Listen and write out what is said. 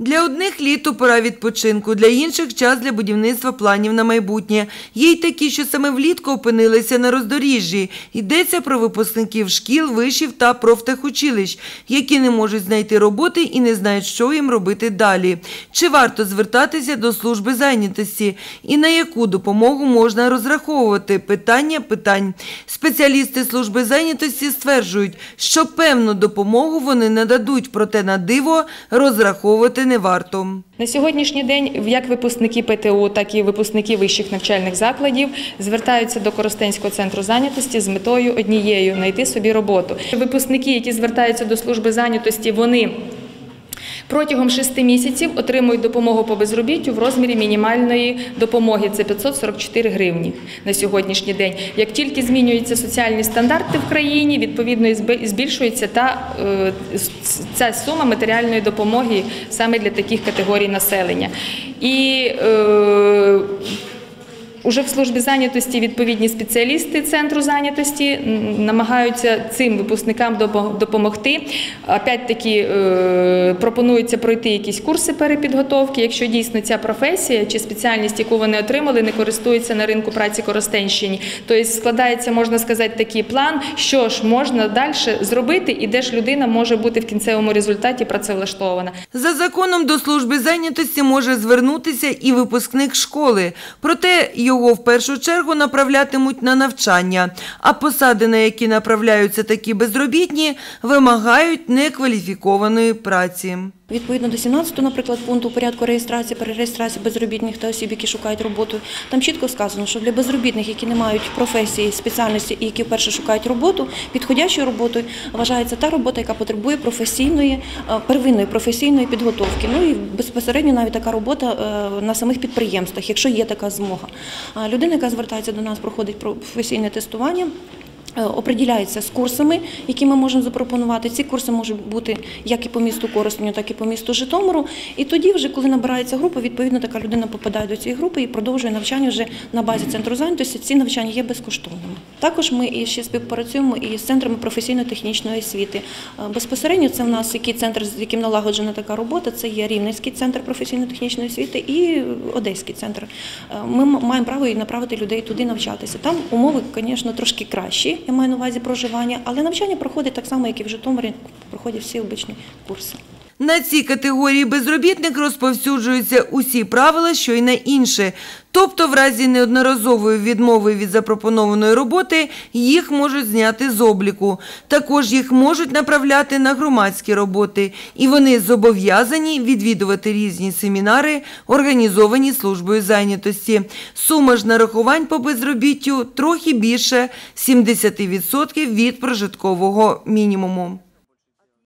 Для одних літо пора відпочинку, для інших час для будівництва планів на майбутнє. Є й такі, що саме влітку опинилися на роздоріжжі. Йдеться про випускників шкіл, вишів та профтехучилищ, які не можуть знайти роботи і не знають, що їм робити далі. Чи варто звертатися до служби зайнятості і на яку допомогу можна розраховувати? Питання питань. Спеціалісти служби зайнятості стверджують, що певну допомогу вони нададуть, проте на диво розраховувати не варто. На сьогоднішній день як випускники ПТУ, так і випускники вищих навчальних закладів звертаються до Коростенського центру зайнятості з метою однією знайти собі роботу. Випускники, які звертаються до служби зайнятості, вони Протягом шести місяців отримують допомогу по безробіттю в розмірі мінімальної допомоги. Це 544 гривні на сьогоднішній день. Як тільки змінюються соціальні стандарти в країні, відповідно і зб- збільшується та е, ця сума матеріальної допомоги саме для таких категорій населення. І е, Уже в службі зайнятості відповідні спеціалісти центру зайнятості намагаються цим випускникам допомогти. Опять-таки е, пропонується пройти якісь курси перепідготовки, якщо дійсно ця професія чи спеціальність, яку вони отримали, не користується на ринку праці Коростенщині. Тобто складається, можна сказати, такий план, що ж можна далі зробити, і де ж людина може бути в кінцевому результаті працевлаштована. За законом до служби зайнятості може звернутися і випускник школи. Проте його в першу чергу направлятимуть на навчання, а посади, на які направляються такі безробітні, вимагають некваліфікованої праці. Відповідно до 17, наприклад, пункту порядку реєстрації, перереєстрації безробітних та осіб, які шукають роботу, там чітко сказано, що для безробітних, які не мають професії, спеціальності і які вперше шукають роботу, підходящою роботою вважається та робота, яка потребує професійної, е, первинної професійної підготовки. Ну і безпосередньо навіть така робота е, на самих підприємствах, якщо є така змога. Людина, яка звертається до нас, проходить професійне тестування. Е, Оприділяється з курсами, які ми можемо запропонувати. Ці курси можуть бути як і по місту Коростеню, так і по місту Житомиру. І тоді, вже коли набирається група, відповідно така людина попадає до цієї групи і продовжує навчання вже на базі центру зайнятості. Ці навчання є безкоштовними. Також ми і ще співпрацюємо і з центрами професійно-технічної освіти. Е, Безпосередньо це в нас який центр, з яким налагоджена така робота. Це є Рівненський центр професійно-технічної освіти і Одеський центр. Е, Ми маємо право і направити людей туди навчатися. Там умови, звісно, трошки кращі. Я маю на увазі проживання, але навчання проходить так само, як і в Житомирі, проходять всі обичні курси. На ці категорії безробітних розповсюджуються усі правила, що й на інші. Тобто, в разі неодноразової відмови від запропонованої роботи їх можуть зняти з обліку. Також їх можуть направляти на громадські роботи, і вони зобов'язані відвідувати різні семінари, організовані службою зайнятості. Сума ж нарахувань по безробіттю трохи більше 70% від прожиткового мінімуму.